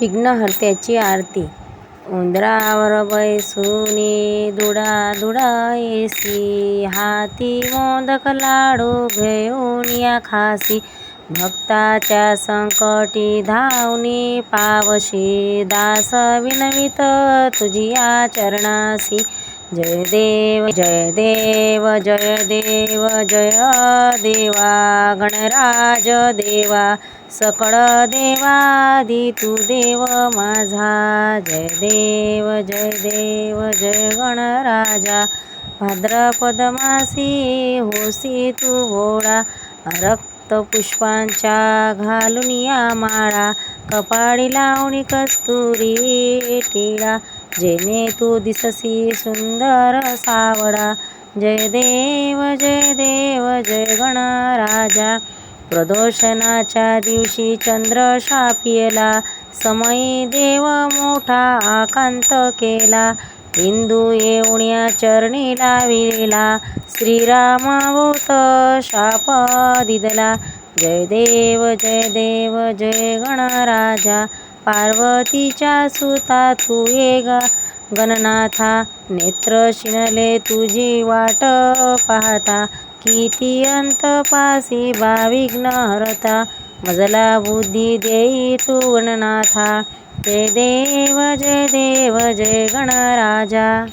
विघ्नहर्त्याची आरती. उंदरावर बैसुनी दुडा दुडा AC हाती मोदक लाडू घेऊन या खासी. भक्ताच्या संकटी धावनी पावशी दास विनवित तुझिया चरणासी जय देव जय देव जय देव जय देवा गणराज देवा सकळ देवादी तू देव माझा. जय देव जय देव जय गणराजा भाद्रपद मासी होसी तू भोळा रक्त पुष्पांच्या घालून या माळा कपाळी लावणी कस्तुरी टिळा जेने तू दिससी सुंदर सावळा जय देव जय देव जय गणराजा. प्रदोषणाच्या दिवशी चंद्र शापियला. समयी देव मोठा आकांत केला. हिंदू येऊन चरणी लाविलेला. श्रीराम भूत शाप दिदला. जय देव जय देव जय गणराजा. पार्वतीच्या सुता तू ये ग. गणनाथा नेत्र शिनले तुझी वाट पाहता. किती अंत पासी बाविघ्न हरता. मजला बुद्धी देई तू गणनाथा. जय देव जय देव जय गणराजा.